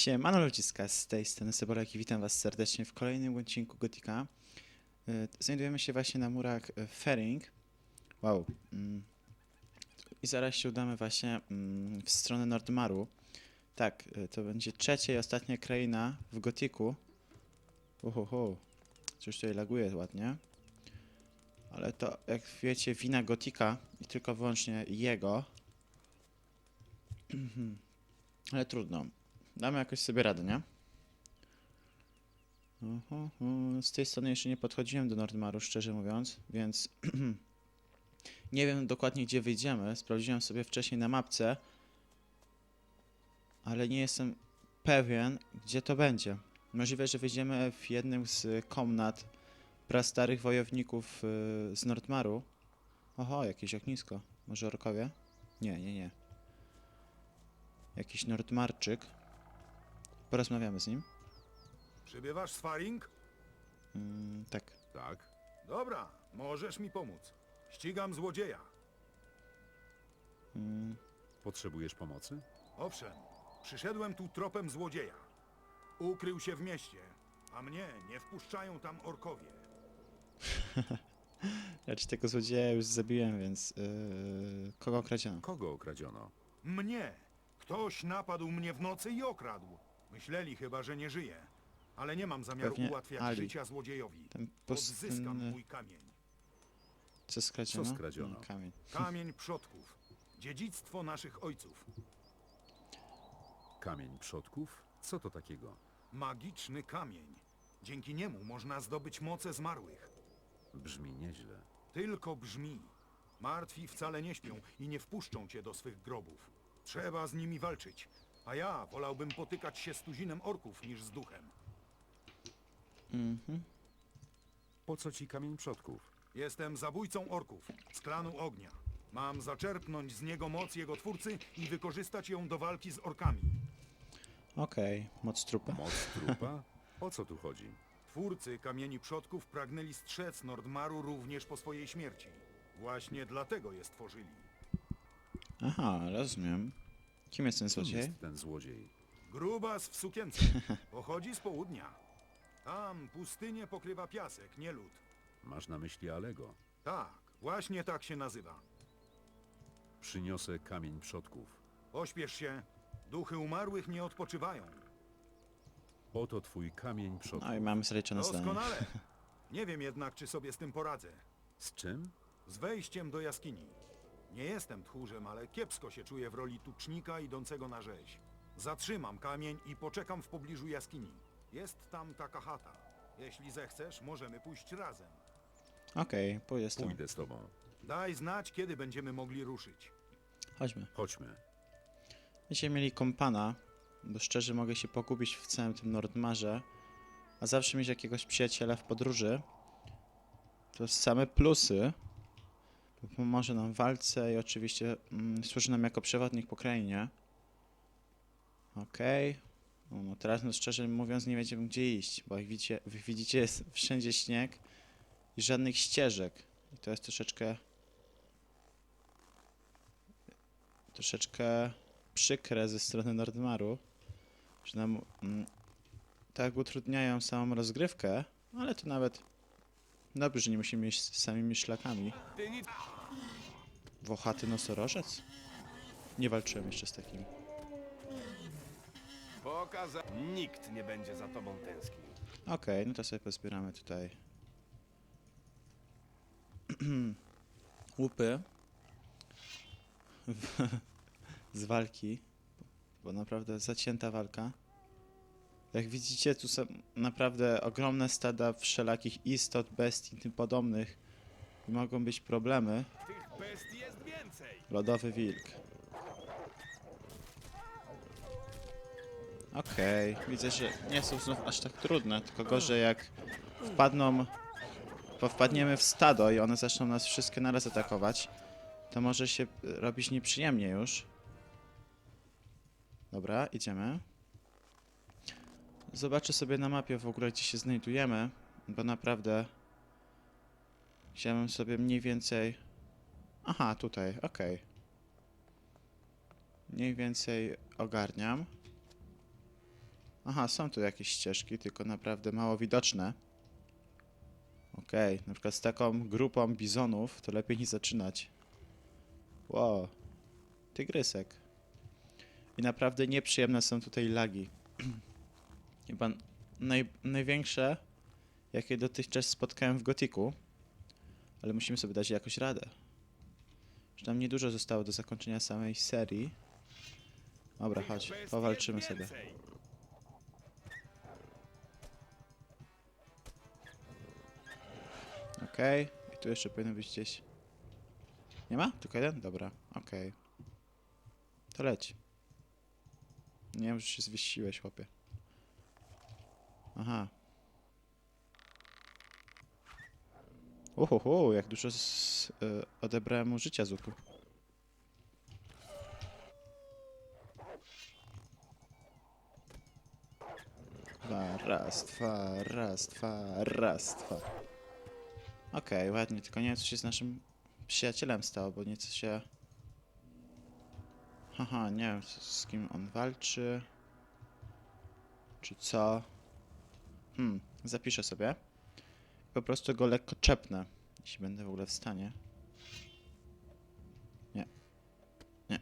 Siemano ludziska, z tej strony Sobolek i witam was serdecznie w kolejnym odcinku Gotika. Y, Znajdujemy się właśnie na murach y, Fering. Wow. mm. I zaraz się udamy właśnie mm, w stronę Nordmaru. Tak, y, to będzie trzecia i ostatnia kraina w Gotiku. Uhuhu. Coś tutaj laguje ładnie. Ale to, jak wiecie, wina Gotika i tylko wyłącznie jego. Ale trudno. Damy jakoś sobie radę, nie? Z tej strony jeszcze nie podchodziłem do Nordmaru, szczerze mówiąc, więc nie wiem dokładnie gdzie wyjdziemy. Sprawdziłem sobie wcześniej na mapce, ale nie jestem pewien gdzie to będzie. Możliwe, że wyjdziemy w jednym z komnat prastarych wojowników y, z Nordmaru. Oho, jakieś ognisko. Może orkowie? Nie, nie, nie. Jakiś Nordmarczyk. Porozmawiamy z nim. Przybywasz z Faring? Mm, tak. Tak. Dobra, możesz mi pomóc. Ścigam złodzieja. Mm, Potrzebujesz pomocy? Owszem, przyszedłem tu tropem złodzieja. Ukrył się w mieście, a mnie nie wpuszczają tam orkowie. raczej tego złodzieja już zabiłem, więc yy, kogo okradziono? Kogo okradziono? Mnie! Ktoś napadł mnie w nocy i okradł. Myśleli chyba, że nie żyję. Ale nie mam zamiaru Pewnie ułatwiać Ali. życia złodziejowi. Ten Odzyskam pustynny... mój kamień. Co skradziono? Co skradziono? Mm, kamień. Kamień przodków. Dziedzictwo naszych ojców. Kamień przodków? Co to takiego? Magiczny kamień. Dzięki niemu można zdobyć moce zmarłych. Brzmi nieźle. Tylko brzmi. Martwi wcale nie śpią i nie wpuszczą cię do swych grobów. Trzeba z nimi walczyć. A ja wolałbym potykać się z tuzinem orków niż z duchem. Mhm. Po co ci kamień przodków? Jestem zabójcą orków z klanu ognia. Mam zaczerpnąć z niego moc jego twórcy i wykorzystać ją do walki z orkami. Okej, moc trupa. Moc trupa? O co tu chodzi? Twórcy kamieni przodków pragnęli strzec Nordmaru również po swojej śmierci. Właśnie dlatego je stworzyli. Aha, rozumiem. Kim jest ten Kim złodziej? jest ten złodziej? Grubas w sukience. Pochodzi z południa. Tam pustynię pokrywa piasek, nie lód. Masz na myśli Alego. Tak, właśnie tak się nazywa. Przyniosę kamień przodków. Pośpiesz się. Duchy umarłych nie odpoczywają. Oto twój kamień przodków. No i mamy zaliczone zdanie. Doskonale. Nie wiem jednak, czy sobie z tym poradzę. Z czym? Z wejściem do jaskini. Nie jestem tchórzem, ale kiepsko się czuję w roli tucznika idącego na rzeź. Zatrzymam kamień i poczekam w pobliżu jaskini. Jest tam taka chata. Jeśli zechcesz, możemy pójść razem. Okej, pójdę z tobą. Pójdę z tobą. Daj znać, kiedy będziemy mogli ruszyć. Chodźmy. Chodźmy. Będziemy mieli kompana, bo szczerze mogę się pogubić w całym tym Nordmarze, a zawsze mieć jakiegoś przyjaciela w podróży to same plusy. Pomoże nam w walce i oczywiście mm, służy nam jako przewodnik po krainie. Okej. No, no teraz no szczerze mówiąc nie wiedziałem gdzie iść, bo jak widzicie, widzicie jest wszędzie śnieg i żadnych ścieżek. I to jest troszeczkę troszeczkę przykre ze strony Nordmaru, że nam mm, tak utrudniają samą rozgrywkę, ale to nawet dobrze, że nie musimy iść z samymi szlakami. Włochaty nosorożec? Nie walczyłem jeszcze z takim. Pokaza... Nikt nie będzie za tobą tęsknił. Okej, no to sobie pozbieramy tutaj łupy z walki, bo naprawdę zacięta walka. Jak widzicie, tu są naprawdę ogromne stada wszelakich istot, bestii i tym podobnych i mogą być problemy. Lodowy wilk. Okej, widzę, że nie są znów aż tak trudne, tylko gorzej jak wpadną, bo wpadniemy w stado i one zaczną nas wszystkie naraz atakować, to może się robić nieprzyjemnie już. Dobra, idziemy. Zobaczę sobie na mapie w ogóle, gdzie się znajdujemy, bo naprawdę chciałem sobie mniej więcej... Aha, tutaj, okej. Mniej więcej ogarniam. Aha, są tu jakieś ścieżki, tylko naprawdę mało widoczne. Okej, na przykład z taką grupą bizonów to lepiej nie zaczynać. Wow, tygrysek. I naprawdę nieprzyjemne są tutaj lagi. Chyba naj, największe, jakie dotychczas spotkałem w Gotiku. Ale musimy sobie dać jakoś radę. Że tam niedużo zostało do zakończenia samej serii. Dobra, chodź, powalczymy sobie. Okej. I tu jeszcze powinno być gdzieś. Nie ma? Tylko jeden? Dobra, okej. To leć. Nie wiem, że się zwiściłeś, chłopie. Aha. Uhuhu, jak dużo z, y, odebrałem mu życia z łuku. Dwa, raz, dwa, raz, dwa, raz, dwa. Okej, ładnie, tylko nie wiem co się z naszym przyjacielem stało, bo nieco się... Haha, nie wiem z kim on walczy. Czy co? Hmm, zapiszę sobie. Po prostu go lekko czepnę, jeśli będę w ogóle w stanie. Nie. Nie.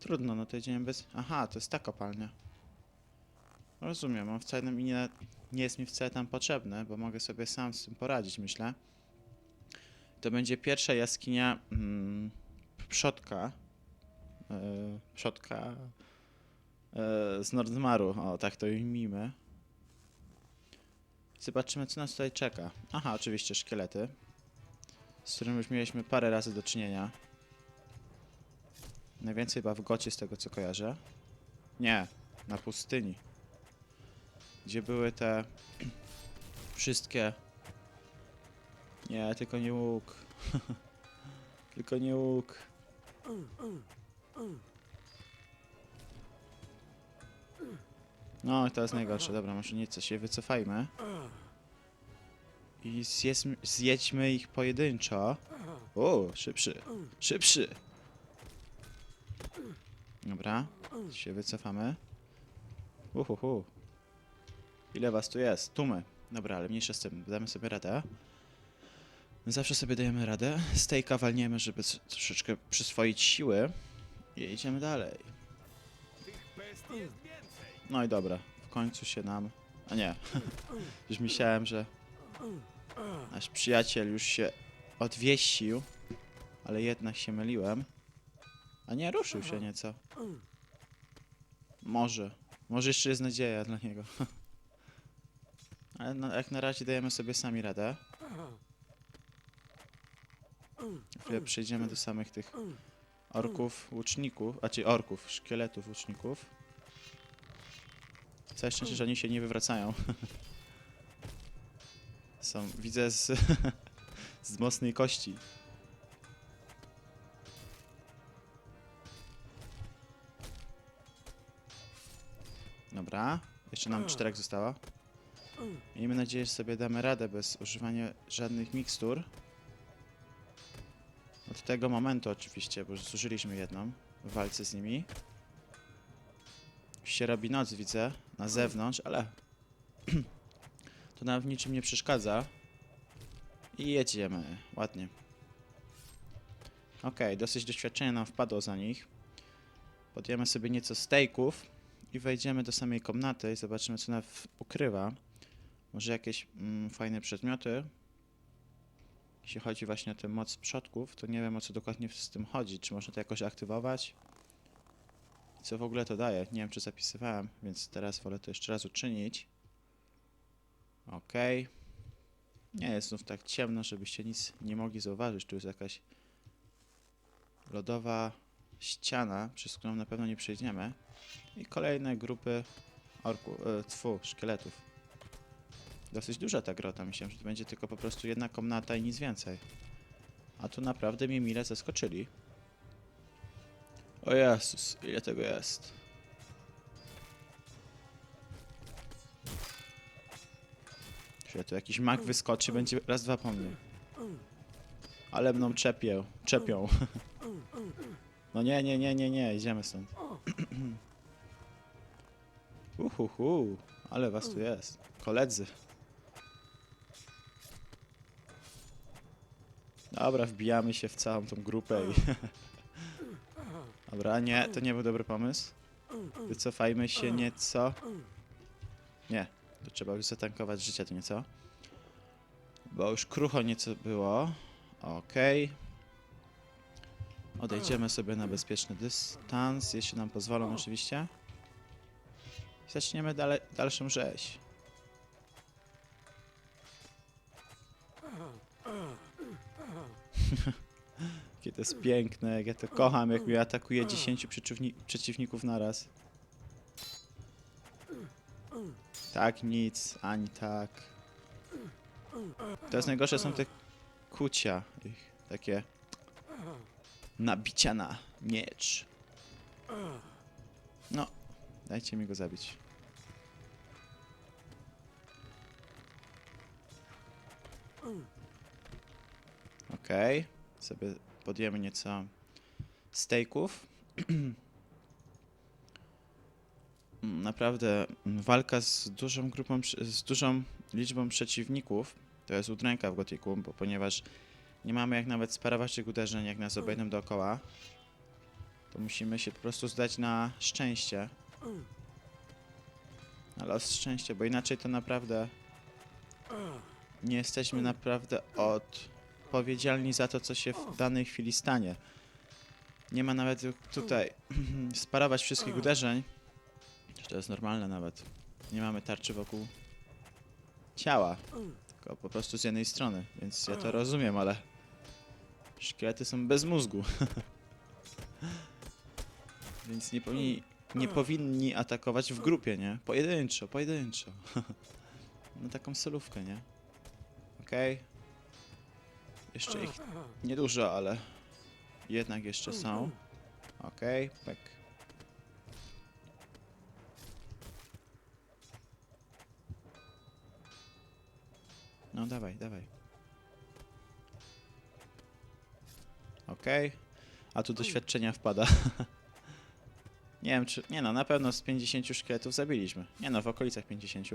Trudno, no to idziemy bez... Aha, to jest ta kopalnia. Rozumiem, on wcale mi nie, nie jest mi wcale tam potrzebny, bo mogę sobie sam z tym poradzić, myślę. To będzie pierwsza jaskinia mm, przodka. Yy, przodka z Nordmaru. O, tak to imiemy. Zobaczymy, co nas tutaj czeka. Aha, oczywiście szkielety, z którymi już mieliśmy parę razy do czynienia. Najwięcej chyba w Gocie, z tego co kojarzę. Nie, na pustyni gdzie były te wszystkie. Nie, tylko nie łuk. tylko nie łuk. No, to jest najgorsze. Dobra, może nieco się wycofajmy. I zjedzmy, zjedźmy ich pojedynczo. O, szybszy. Szybszy. Dobra, się wycofamy. Uhuhu. Ile was tu jest? Tumy. Dobra, ale mniejsza z tym. Damy sobie radę. Zawsze sobie dajemy radę. Stejka walniemy, żeby troszeczkę przyswoić siły. I idziemy dalej. No i dobra. W końcu się nam... A nie. już myślałem, że... Nasz przyjaciel już się odwieścił. Ale jednak się myliłem. A nie, ruszył się nieco. Może. Może jeszcze jest nadzieja dla niego. Ale no, jak na razie dajemy sobie sami radę. Chwilę przejdziemy do samych tych orków, łuczników, a czy orków, szkieletów, łuczników. Całe szczęście, że oni się nie wywracają. Są, widzę z, z mocnej kości. Dobra, jeszcze nam czterech zostało. Miejmy nadzieję, że sobie damy radę bez używania żadnych mikstur. Od tego momentu oczywiście, bo zużyliśmy jedną w walce z nimi. Już się robi noc, widzę, na zewnątrz, ale to nam w niczym nie przeszkadza. I jedziemy, ładnie. Okej, dosyć doświadczenia nam wpadło za nich. Podjemy sobie nieco stejków i wejdziemy do samej komnaty i zobaczymy, co nas ukrywa. Może jakieś mm, fajne przedmioty. Jeśli chodzi właśnie o tę moc przodków, to nie wiem o co dokładnie z tym chodzi. Czy można to jakoś aktywować? Co w ogóle to daje? Nie wiem, czy zapisywałem, więc teraz wolę to jeszcze raz uczynić. Ok. Nie jest znów tak ciemno, żebyście nic nie mogli zauważyć. Tu jest jakaś lodowa ściana, przez którą na pewno nie przejdziemy. I kolejne grupy orku, e, tfu, szkieletów. Dosyć duża ta grota, myślałem, że to będzie tylko po prostu jedna komnata i nic więcej. A tu naprawdę mnie mile zaskoczyli. O Jezus, ile tego jest. Chwilę, tu jakiś mak wyskoczy, będzie raz, dwa po mnie. Ale mną czepię, czepią. No nie, nie, nie, nie, nie, idziemy stąd. Uhuhu, ale was tu jest. Koledzy. Dobra, wbijamy się w całą tą grupę i... Dobra, nie, to nie był dobry pomysł. Wycofajmy się nieco. Nie, to trzeba już zatankować życie to nieco. Bo już krucho nieco było. Okej. Odejdziemy sobie na bezpieczny dystans, jeśli nam pozwolą oczywiście. Zaczniemy dale, dalszą rzeź. Jakie to jest piękne, jak ja to kocham, jak mnie atakuje 10 przeciwni przeciwników naraz. Tak, nic, ani tak. To jest najgorsze, są te kucia, ich takie nabicia na miecz. No, dajcie mi go zabić. Okej, sobie podjemy nieco steaków. Mm, Naprawdę walka z dużą grupą, z dużą liczbą przeciwników to jest udręka w Gotiku, bo ponieważ nie mamy jak nawet sparować tych uderzeń, jak nas obejdą dookoła, to musimy się po prostu zdać na szczęście. Na los szczęścia, bo inaczej to naprawdę nie jesteśmy naprawdę odpowiedzialni za to, co się w danej chwili stanie. Nie ma nawet tutaj sparować wszystkich uderzeń. To jest normalne nawet. Nie mamy tarczy wokół ciała, tylko po prostu z jednej strony, więc ja to rozumiem, ale szkielety są bez mózgu. więc nie powinni, nie powinni atakować w grupie, nie? Pojedynczo, pojedynczo. Na taką solówkę, nie? Okej. Jeszcze ich niedużo, ale jednak jeszcze są. Okej, pek. No dawaj, dawaj. Okej. A tu doświadczenia wpada. nie wiem czy... Nie no, na pewno z 50 szkieletów zabiliśmy. Nie no, w okolicach 50.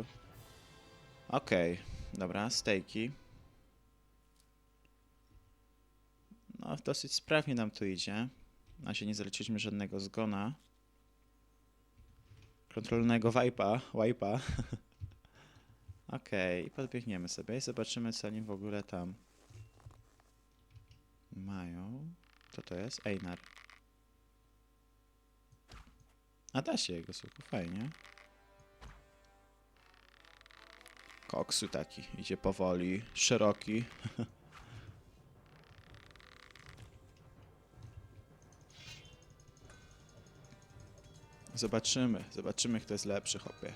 Okej. Dobra, stejki. Dosyć sprawnie nam tu idzie. Na się nie zaliczyliśmy żadnego zgona. Kontrolnego wipe'a, wipe'a. Okej, i podbiegniemy sobie i zobaczymy, co oni w ogóle tam mają. Co to jest? Einar. A da się jego, słuchaj, fajnie. Koksu taki, idzie powoli, szeroki. Zobaczymy, zobaczymy kto jest lepszy, chłopie.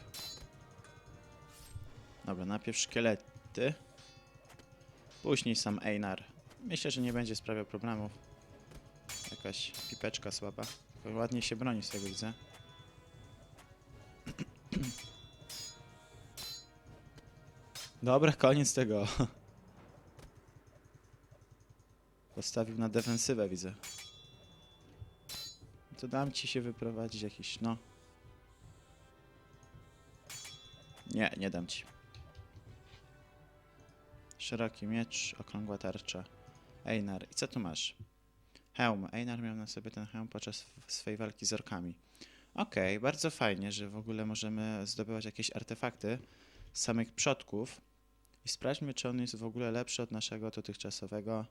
Dobra, najpierw szkielety. Później sam Einar. Myślę, że nie będzie sprawiał problemów. Jakaś pipeczka słaba. Ładnie się broni z tego widzę. Dobra, koniec tego. Postawił na defensywę, widzę. To dam ci się wyprowadzić jakiś, no. Nie, nie dam ci. Szeroki miecz, okrągła tarcza. Einar. I co tu masz? Hełm. Einar miał na sobie ten hełm podczas swej walki z orkami. Okej, bardzo fajnie, że w ogóle możemy zdobywać jakieś artefakty z samych przodków. I sprawdźmy, czy on jest w ogóle lepszy od naszego dotychczasowego.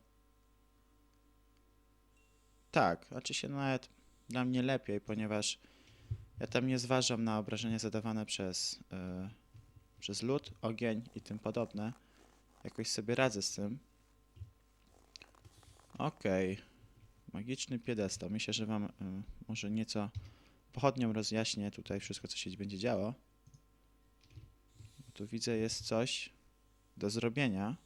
Tak, znaczy się nawet dla mnie lepiej, ponieważ ja tam nie zważam na obrażenia zadawane przez, yy, przez lód, ogień i tym podobne. Jakoś sobie radzę z tym. Okej. Magiczny piedestał. Myślę, że wam y, może nieco pochodnią rozjaśnię tutaj wszystko, co się będzie działo. Tu widzę jest coś do zrobienia.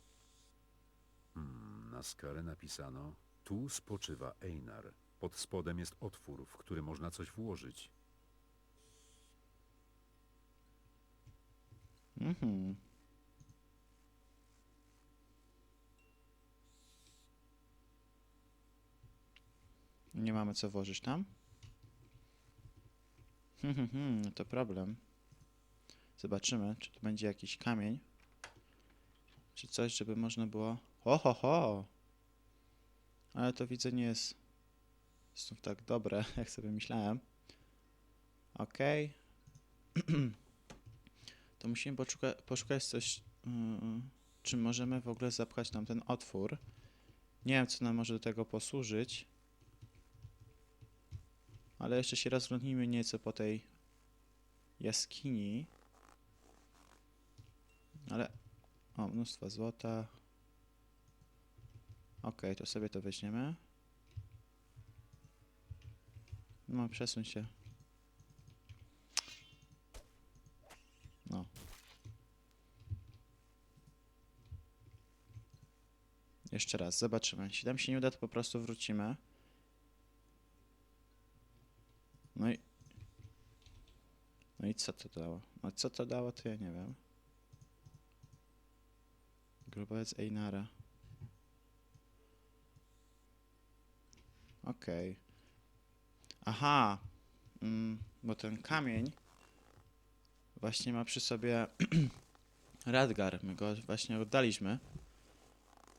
Hmm, na skarę napisano: Tu spoczywa Einar. Pod spodem jest otwór, w który można coś włożyć. Mhm. Nie mamy co włożyć tam? Hmm, hmm, to problem. Zobaczymy, czy tu będzie jakiś kamień. Czy coś, żeby można było... Ho, ho, ho! Ale to widzę nie jest znów tak dobre, jak sobie myślałem. Okej. to musimy poszuka poszukać coś, mm, czy możemy w ogóle zapchać nam ten otwór. Nie wiem, co nam może do tego posłużyć. Ale jeszcze się rozglądnijmy nieco po tej jaskini. Ale... O, mnóstwo złota. Okej, to sobie to weźmiemy. No, przesuń się. No. Jeszcze raz, zobaczymy. Jeśli nam się nie uda, to po prostu wrócimy. No i... No i co to dało? No co to dało, to ja nie wiem. Grobowiec Einara. Okej. Aha. Mm, bo ten kamień właśnie ma przy sobie Radgar. My go właśnie oddaliśmy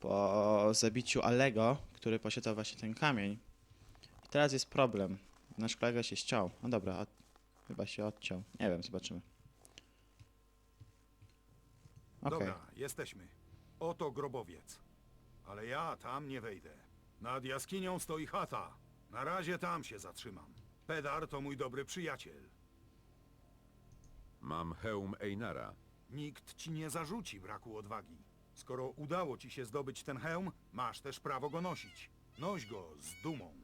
po zabiciu Alego, który posiadał właśnie ten kamień. I teraz jest problem. Nasz kolega się ściął. No dobra, od... chyba się odciął. Nie wiem, zobaczymy. Okej. Dobra, jesteśmy. Oto grobowiec. Ale ja tam nie wejdę. Nad jaskinią stoi chata. Na razie tam się zatrzymam. Pedar to mój dobry przyjaciel. Mam hełm Einara. Nikt ci nie zarzuci braku odwagi. Skoro udało ci się zdobyć ten hełm, masz też prawo go nosić. Noś go z dumą.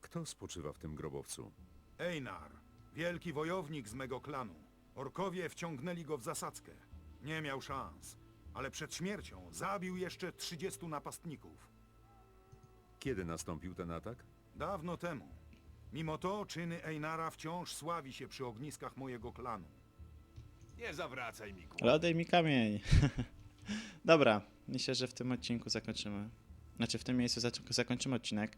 Kto spoczywa w tym grobowcu? Einar, wielki wojownik z mego klanu. Orkowie wciągnęli go w zasadzkę. Nie miał szans, ale przed śmiercią zabił jeszcze 30 napastników. Kiedy nastąpił ten atak? Dawno temu. Mimo to czyny Einara wciąż sławi się przy ogniskach mojego klanu. Nie zawracaj mi Ale oddaj mi kamień. Dobra, myślę, że w tym odcinku zakończymy. Znaczy, w tym miejscu zakończymy odcinek.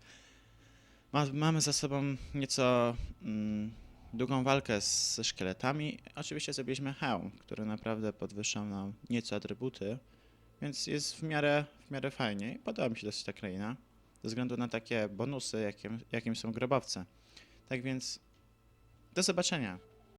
Ma, mamy za sobą nieco mm, długą walkę z, ze szkieletami. Oczywiście zrobiliśmy hełm, który naprawdę podwyższał nam nieco atrybuty, więc jest w miarę, w miarę fajnie. I podoba mi się dosyć ta kraina, ze względu na takie bonusy, jakim, jakim są grobowce. Tak więc, do zobaczenia.